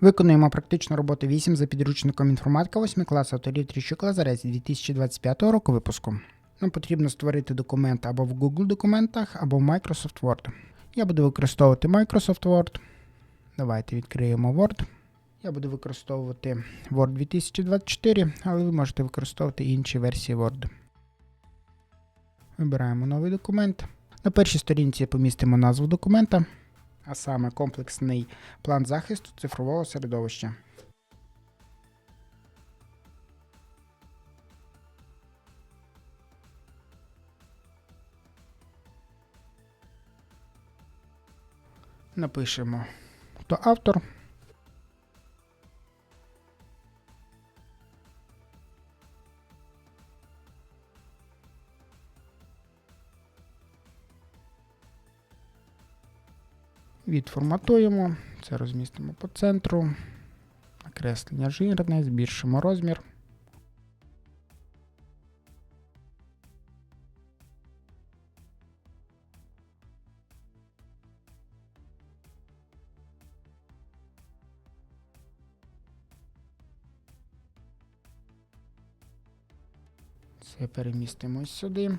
Виконуємо практичну роботу 8 за підручником інформатика 8 класу авторів Тріщук Лазарець 2025 року випуску. Нам потрібно створити документ або в Google документах, або в Microsoft Word. Я буду використовувати Microsoft Word. Давайте відкриємо Word. Я буду використовувати Word 2024, але ви можете використовувати інші версії Word. Вибираємо новий документ. На першій сторінці помістимо назву документа, а саме комплексний план захисту цифрового середовища. Напишемо, хто автор. Відформатуємо, це розмістимо по центру. Накреслення жирне, збільшимо розмір. Це перемістимо ось сюди.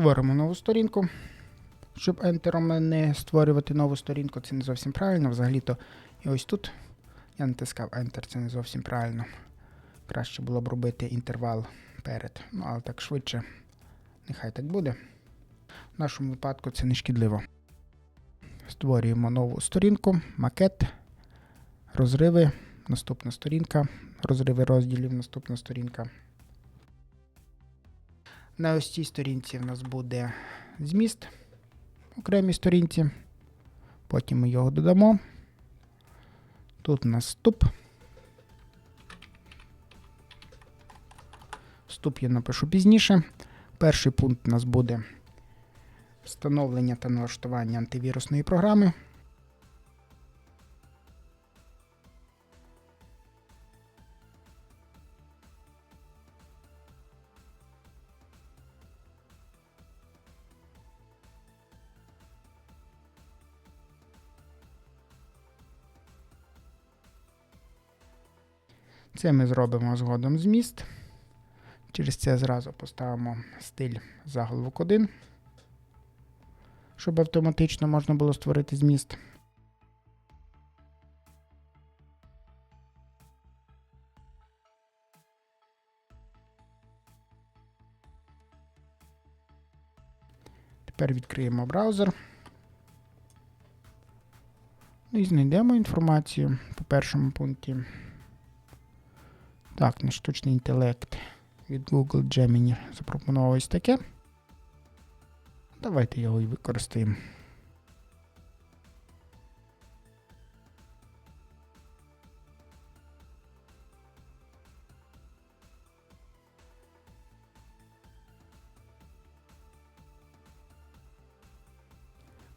Створимо нову сторінку. Щоб ентером не створювати нову сторінку, це не зовсім правильно. Взагалі-то і ось тут я натискав Enter, це не зовсім правильно. Краще було б робити інтервал перед. Ну, але так швидше. Нехай так буде. В нашому випадку це не шкідливо. Створюємо нову сторінку, макет, розриви, наступна сторінка, розриви розділів, наступна сторінка. На ось цій сторінці в нас буде зміст окремій сторінці. Потім ми його додамо. Тут у нас вступ. Вступ я напишу пізніше. Перший пункт у нас буде встановлення та налаштування антивірусної програми. Це ми зробимо згодом зміст. Через це зразу поставимо стиль заголовок 1, щоб автоматично можна було створити зміст. Тепер відкриємо браузер. Ну і знайдемо інформацію по першому пункті. Так, на штучний інтелект від Google Gemini запропонував ось таке. Давайте його і використаємо.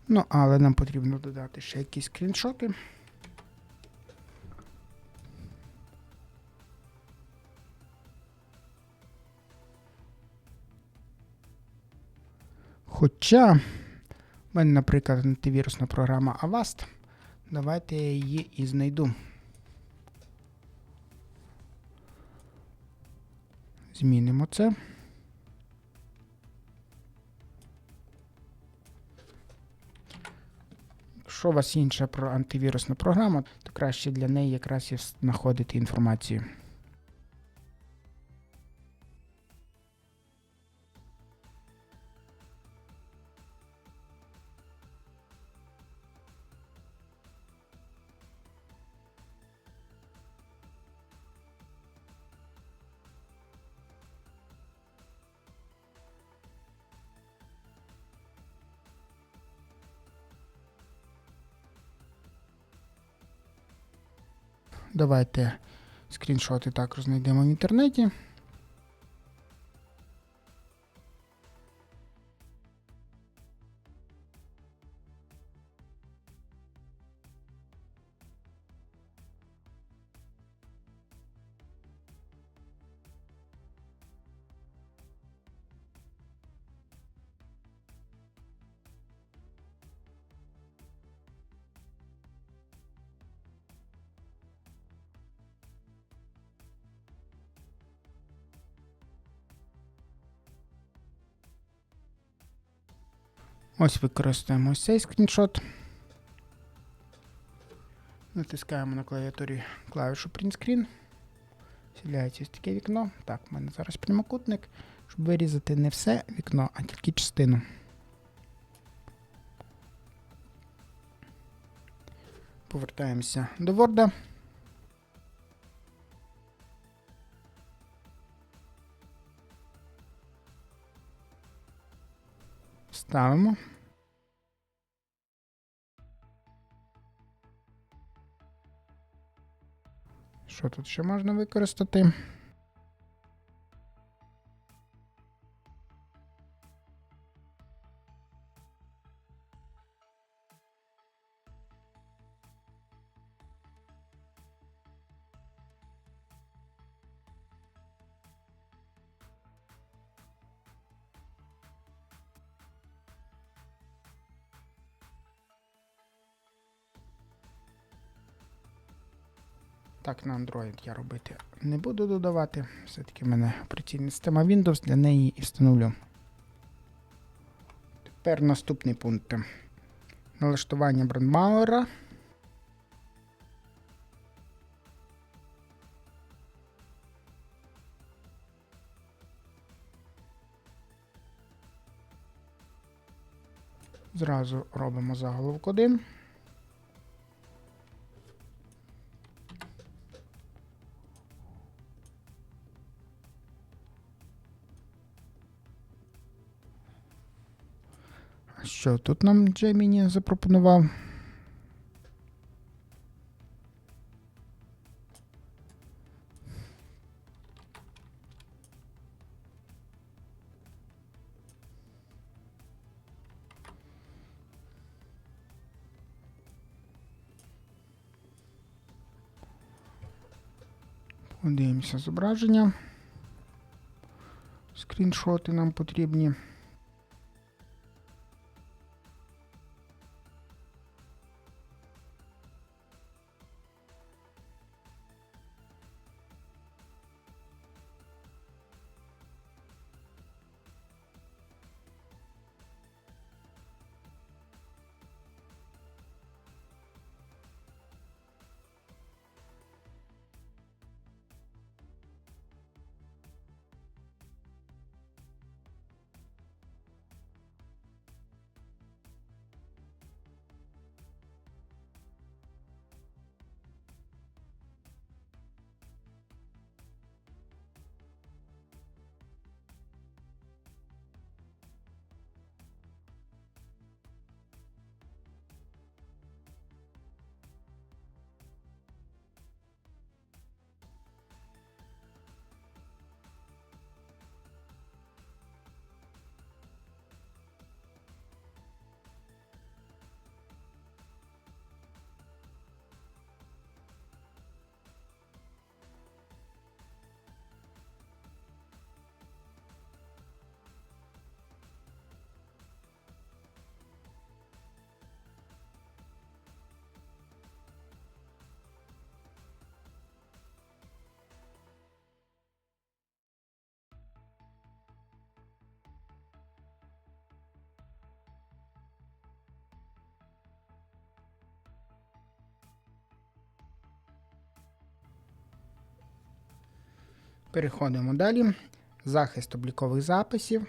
Ну, але нам потрібно додати ще якісь скріншоти. Хоча в мене, наприклад, антивірусна програма Avast. Давайте я її і знайду. Змінимо це. Якщо у вас інша про антивірусна програма, то краще для неї якраз і знаходити інформацію. Давайте скріншоти також знайдемо в інтернеті. Ось використаємо ось цей скріншот. Натискаємо на клавіатурі клавішу Print Screen. З'являється ось таке вікно. Так, в мене зараз прямокутник, щоб вирізати не все вікно, а тільки частину. Повертаємося до Word. Ставимо. Що тут ще можна використати? Так, на Android я робити не буду додавати. Все-таки в мене операційна система Windows, для неї і встановлю. Тепер наступний пункт. Налаштування брендмауера. Зразу робимо заголовок 1. Що тут нам Джеміні запропонував? Подивимося зображення. Скріншоти нам потрібні. Переходимо далі. Захист облікових записів.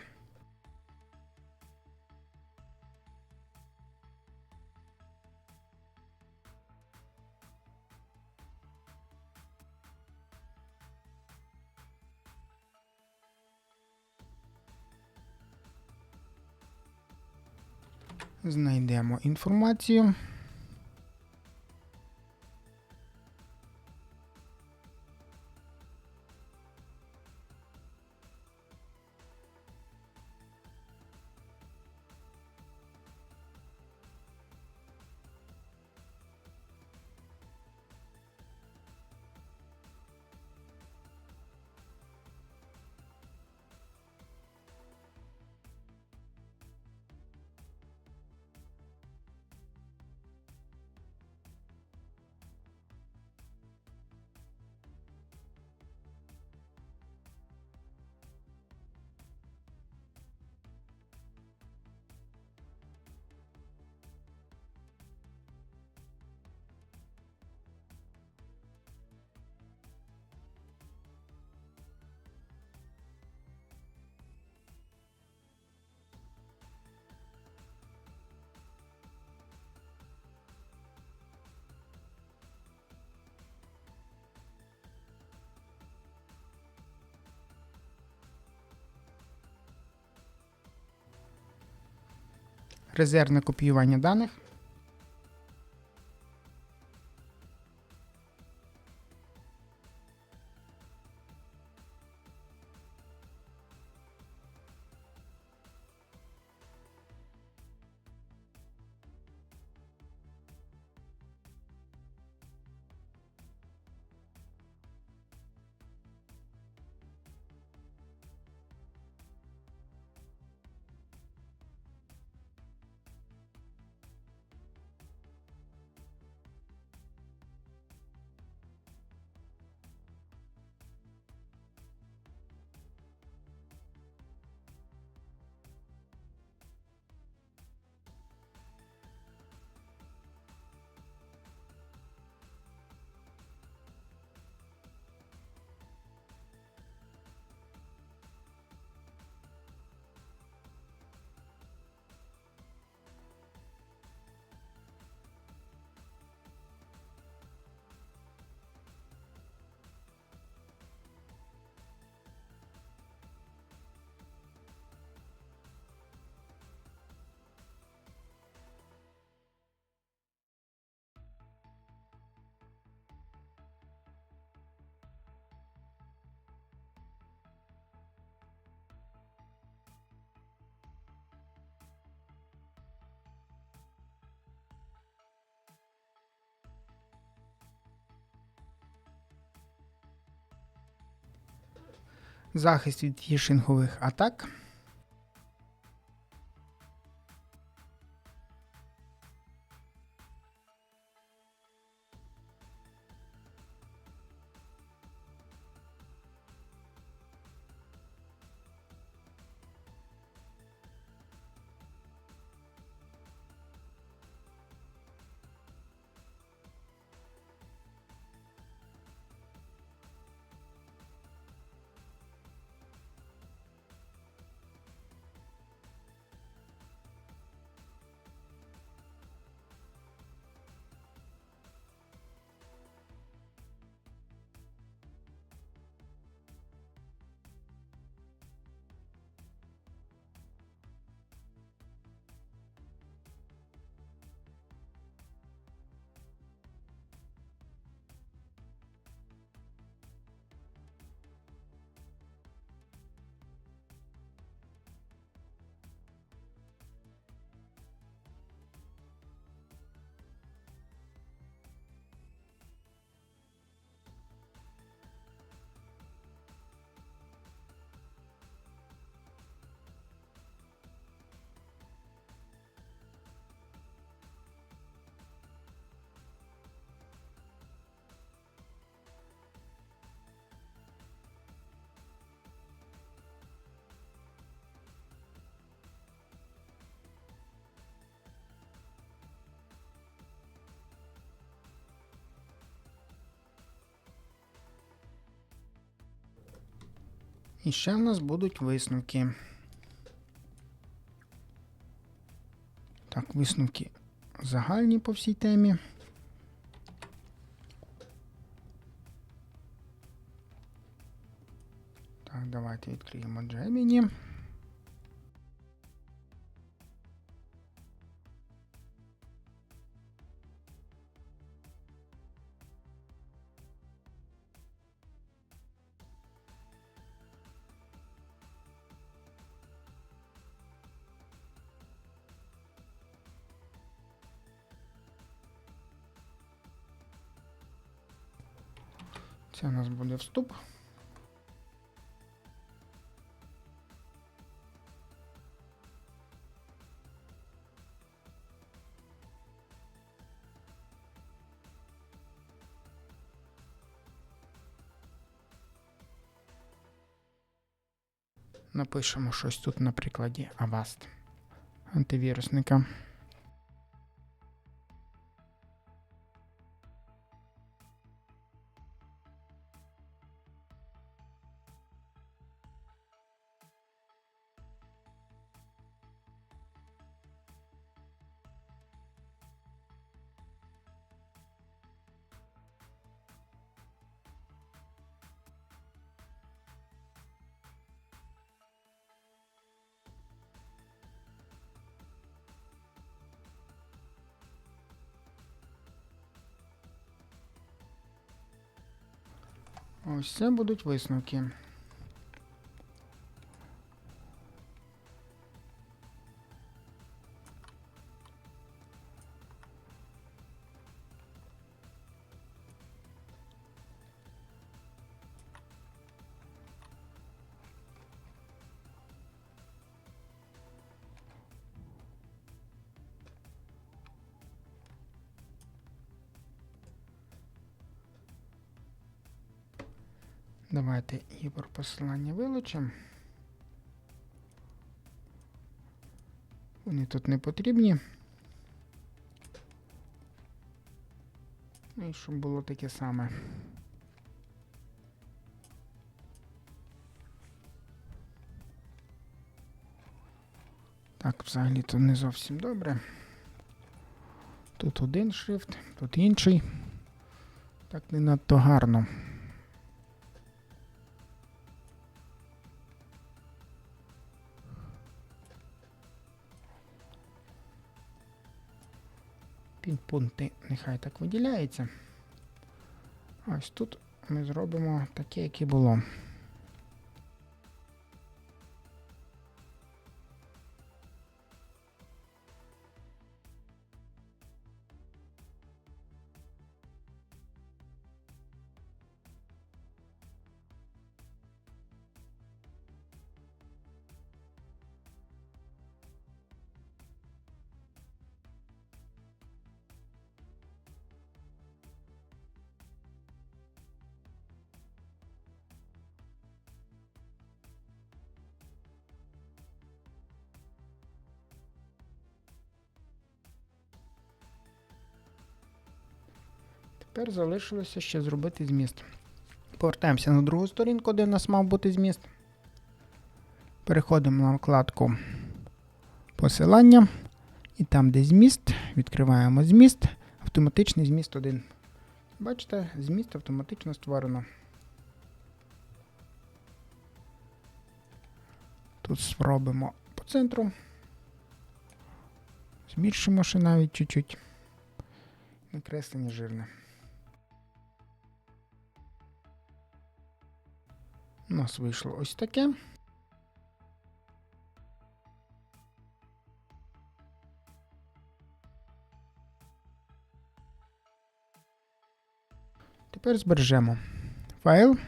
Знайдемо інформацію. Резервне копіювання даних. Захист від фішингових атак. І ще в нас будуть висновки. Так, висновки загальні по всій темі. Так, давайте відкриємо Gemini. Це у нас буде вступ. Напишемо щось тут на прикладі Avast антивірусника. Ось це будуть висновки. Давайте гіперпосилання вилучимо. Вони тут не потрібні. Ну і щоб було таке саме. Так, взагалі то не зовсім добре. Тут один шрифт, тут інший. Так не надто гарно. Пінпункти нехай так виділяється. Ось тут ми зробимо таке, як і було. Тепер залишилося ще зробити зміст. Повертаємося на другу сторінку, де в нас мав бути зміст. Переходимо на вкладку посилання. І там, де зміст, відкриваємо зміст, автоматичний зміст 1. Бачите, зміст автоматично створено. Тут спробуємо по центру. Збільшимо ще навіть чуть-чуть. Накреслення жирне. У нас вийшло ось таке. Тепер збережемо файл.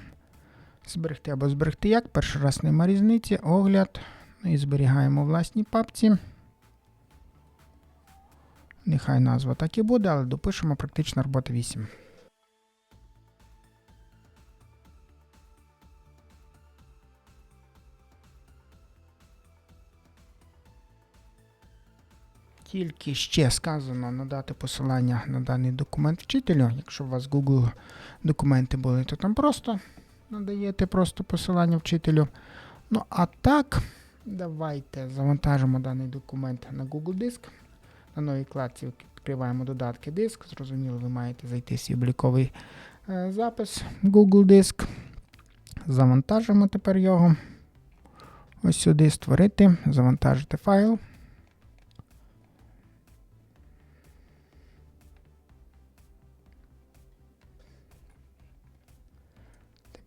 Зберегти або зберегти як. Перший раз нема різниці. Огляд. Ну і зберігаємо в власній папці. Нехай назва так і буде, але допишемо практична робота 8. Тільки ще сказано надати посилання на даний документ вчителю. Якщо у вас Google документи були, то там просто надаєте просто посилання вчителю. Ну, а так, давайте завантажимо даний документ на Google Диск. На новій вкладці відкриваємо додатки диск. Зрозуміло, ви маєте зайти в свій обліковий е, запис Google Диск. Завантажимо тепер його. Ось сюди створити, завантажити файл.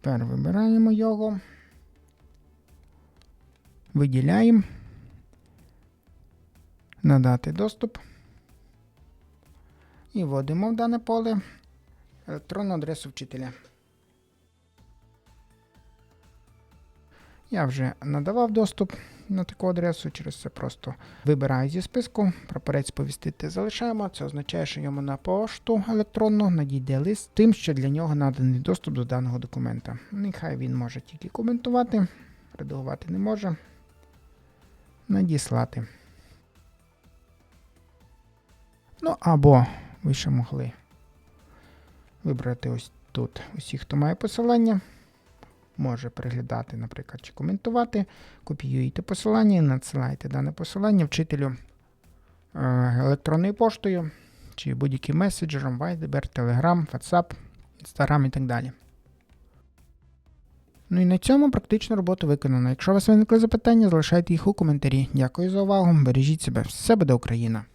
Тепер вибираємо його, виділяємо, надати доступ. І вводимо в дане поле електронну адресу вчителя. Я вже надавав доступ на таку адресу, через це просто вибираю зі списку, прапорець повістити залишаємо. Це означає, що йому на пошту електронну надійде лист тим, що для нього наданий доступ до даного документа. Нехай він може тільки коментувати, редагувати не може. Надіслати. Ну або ви ще могли вибрати ось тут усі, хто має посилання може переглядати, наприклад, чи коментувати. Копіюєте посилання і надсилаєте дане посилання вчителю е, електронною поштою, чи будь-яким меседжером, Viber, Telegram, WhatsApp, Instagram і так далі. Ну і на цьому практична робота виконана. Якщо у вас виникли запитання, залишайте їх у коментарі. Дякую за увагу. Бережіть себе. Все буде Україна!